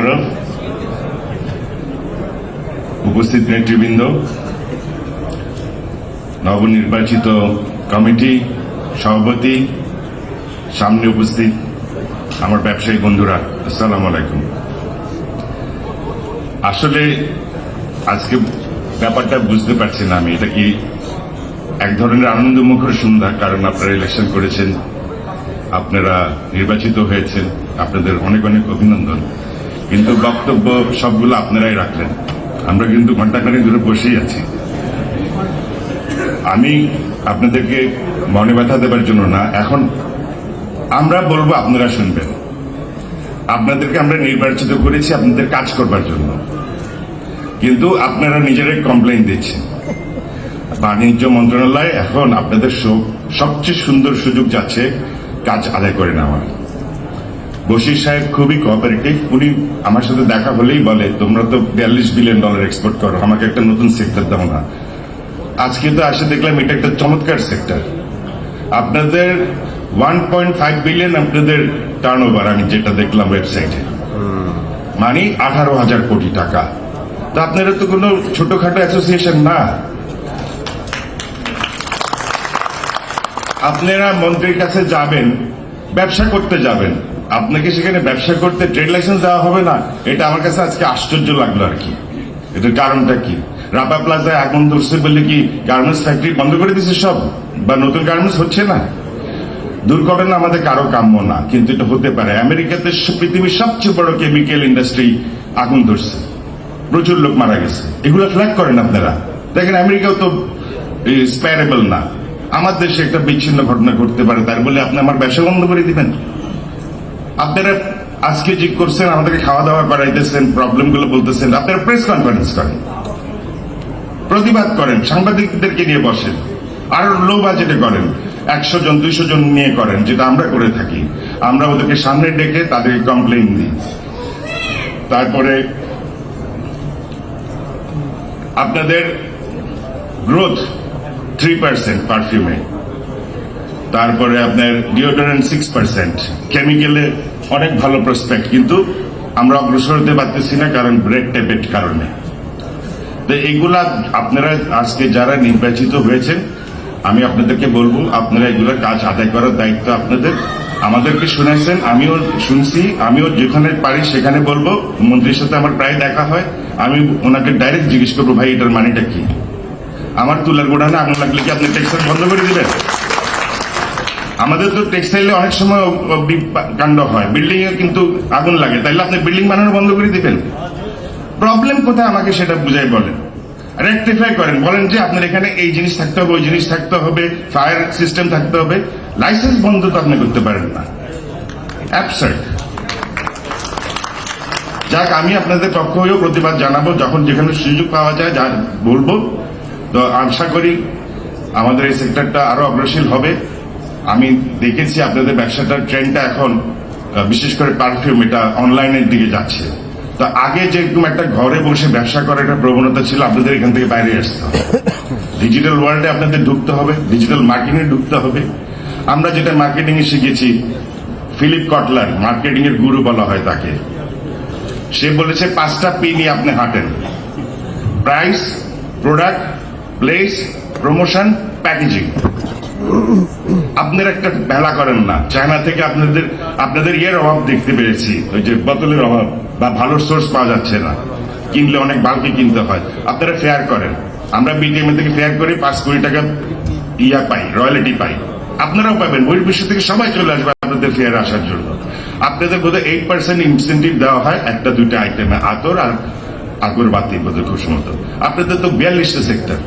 মোশারফ উপস্থিত নেতৃবৃন্দ, নবনির্বাচিত কমিটি সভাপতি, সামনে উপস্থিত আমার ব্যবসায়ী বন্ধুরা, আসসালামু আলাইকুম। আসলে আজকে ব্যাপারটা বুঝতে পারছি না আমি, এটা কি এক ধরনের আনন্দমুখর সন্ধ্যা, কারণ আপনারা ইলেকশন করেছেন, আপনারা নির্বাচিত হয়েছেন, আপনাদের অনেক অনেক অভিনন্দন। কিন্তু বক্তব্য সবগুলো আপনারাই রাখলেন। আমরা কিন্তু ঘন্টাখানেক ধরে বসেই আছি। আমি আপনাদেরকে মনে ব্যথা দেবার জন্য না, এখন আমরা বলব আপনারা শুনবেন। আপনাদেরকে আমরা নির্বাচিত করেছি আপনাদের কাজ করবার জন্য। কিন্তু আপনারা নিজেরাই কমপ্লেন দিচ্ছেন। বাণিজ্য মন্ত্রণালয় এখন আপনাদের সব- সবচেয়ে সুন্দর সুযোগ যাচ্ছে কাজ আদায় করে নেওয়ার। বশির সাহেব খুবই কোঅপারেটিভ উনি আমার সাথে দেখা হলেই বলে তোমরা তো বিয়াল্লিশ বিলিয়ন ডলার এক্সপোর্ট করো আমাকে একটা নতুন সেক্টর দাও না। আজকে তো আসে দেখলাম এটা একটা চমৎকার সেক্টর আপনাদের ওয়ান পয়েন্ট ফাইভ বিলিয়ন আপনাদের টার্ন ওভার আমি যেটা দেখলাম ওয়েবসাইটে মানে আঠারো হাজার কোটি টাকা। তা আপনারা তো কোনো ছোটখাটো অ্যাসোসিয়েশন না। আপনারা মন্ত্রীর কাছে যাবেন ব্যবসা করতে যাবেন। আপনাকে সেখানে ব্যবসা করতে ট্রেড লাইসেন্স দেওয়া হবে না, এটা আমার কাছে আজকে আশ্চর্য লাগল আর কি। এটার কারণটা কি? রাপা প্লাজায় আগুন ধরছে বলে কি গার্মেন্টস ফ্যাক্টরি বন্ধ করে দিছে সব? বা নতুন গার্মেন্টস হচ্ছে না? দুর্ঘটনা আমাদের কারও কাম্য না, কিন্তু এটা হতে পারে। আমেরিকাতে পৃথিবীর সবচেয়ে বড় কেমিক্যাল ইন্ডাস্ট্রি আগুন ধরছে। প্রচুর লোক মারা গেছে। এগুলো ফ্ল্যাগ করেন আপনারা। দেখেন, আমেরিকাও তো স্প্যারেবল না। আমার দেশে একটা বিচ্ছিন্ন ঘটনা ঘটতে পারে, তার বলে আপনি আমার ব্যবসা বন্ধ করে দিবেন। আপনারা আজকে যে করছেন, আমাদেরকে খাওয়া দাওয়া করাইতেছেন, প্রবলেমগুলো বলতেছেন, আপনারা প্রেস কনফারেন্স করেন। প্রতিবাদ করেন, সাংবাদিকদেরকে নিয়ে বসেন। আর লো বাজেটে করেন, একশো জন, দুইশো জন নিয়ে করেন, যেটা আমরা করে থাকি। আমরা ওদেরকে সামনে ডেকে তাদেরকে কমপ্লেন দিই। তারপরে আপনাদের গ্রোথ থ্রি পার্সেন্ট পারফিউমে তারপরে আপনার ডিওডোরেন্ট সিক্স পার্সেন্ট কেমিক্যালে অনেক ভালো প্রসপেক্ট কিন্তু আমরা অগ্রসর হতে পারতেছি না কারণ ব্রেড টেপের কারণে। তো এইগুলা আপনারা আজকে যারা নির্বাচিত হয়েছেন, আমি আপনাদেরকে বলব, আপনারা এগুলোর কাজ আদায় করার দায়িত্ব আপনাদের। আমাদেরকে শুনেছেন আমিও শুনছি, আমিও যেখানে পারি সেখানে বলব। মন্ত্রীর সাথে আমার প্রায় দেখা হয়, আমি ওনাকে ডাইরেক্ট জিজ্ঞেস করব, ভাই, এটার মানেটা কি? আমার তুলার গোডানে আগুন লাগলে কি আপনি টেক্সটাইল বন্ধ করে দিবেন? আমাদের তো টেক্সটাইলে অনেক সময় কাণ্ড হয়। বিল্ডিং এ কিন্তু আগুন লাগে। তাইলে আপনি বিল্ডিং বানানো বন্ধ করে দিবেন। প্রবলেম কোথায়? আমাকে সেটা বুঝাই বলেন। রেকটিফাই করেন। বলেন যে আপনার এখানে এই জিনিস থাকতে হবে, ওই জিনিস থাকতে হবে ফায়ার সিস্টেম থাকতে হবে। লাইসেন্স বন্ধ তো আপনি করতে পারেন না। অ্যাবসার্ড যাক, আমি আপনাদের পক্ষ হয়েও প্রতিবাদ জানাব। যখন যেখানে সুযোগ পাওয়া যায়, যা বলব। তো আশা করি আমাদের এই সেক্টরটা আরও অগ্রসীল হবে। আমি দেখেছি আপনাদের ব্যবসাটার ট্রেন্ডটা এখন বিশেষ করে পারফিউম এটা অনলাইনের দিকে যাচ্ছে। তো আগে যেরকম একটা ঘরে বসে ব্যবসা করার একটা প্রবণতা ছিল, আপনাদের এখান থেকে বাইরে আসতে। হবে ডিজিটাল ওয়ার্ল্ডে আপনাদের ঢুকতে হবে ডিজিটাল মার্কেটিংয়ে ঢুকতে হবে। আমরা যেটা মার্কেটিং এ শিখেছি ফিলিপ কটলার মার্কেটিং এর গুরু বলা হয় তাকে। সে বলেছে, পাঁচটা পি নিয়ে আপনি হাঁটেন। Price product place promotion packaging আপনার একটা ভেলা করেন না। চায়না থেকে আপনাদের আপনাদের ইয়ের অভাব দেখতে পেরেছি ওই যে বোতলের অভাব বা ভালো সোর্স পাওয়া যাচ্ছে না। কিনলে অনেক বালতি কিনতে হয়। আপনারা ফেয়ার করেন। আমরা বিটিএম থেকে ফেয়ার করে পাঁচ কোটি টাকা ইয়া পাই রয়্যালিটি পাই। আপনারাও পাবেন। বহির্বিশ্ব থেকে সবাই চলে আসবে আপনাদের ফেয়ার আসার জন্য। আপনাদের বোধহয় এইট পার্সেন্ট ইনসেন্টিভ দেওয়া হয় একটা, দুইটা আইটেমে আতর আর আগরবাতি বোধহয় খুব সম্ভবত আপনাদের তো বিয়াল্লিশটা সেক্টর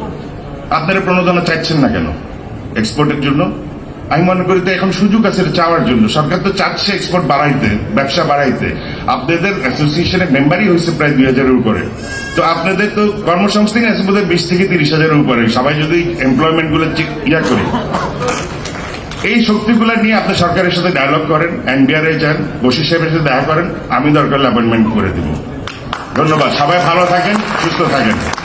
আপনারা প্রণোদনা চাইছেন না কেন? এক্সপোর্টের জন্য। আমি মনে করি তো এখন সুযোগ আছে চাওয়ার জন্য। সরকার তো চাচ্ছে এক্সপোর্ট বাড়াইতে, ব্যবসা বাড়াইতে। আপনাদের অ্যাসোসিয়েশনের মেম্বারই হয়েছে প্রায় দুই হাজারের উপরে। তো আপনাদের তো কর্মসংস্থান আছে বোধহয় বিশ থেকে তিরিশ হাজারের উপরে। সবাই যদি এমপ্লয়মেন্টগুলো ইয়া করে। এই শক্তিগুলো নিয়ে আপনি সরকারের সাথে ডায়লগ করেন, এনবিআর এ যান, বশির সাহেবের সাথে দেখা করেন, আমি দরকার অ্যাপয়েন্টমেন্ট করে দিব। ধন্যবাদ। সবাই ভালো থাকেন, সুস্থ থাকেন।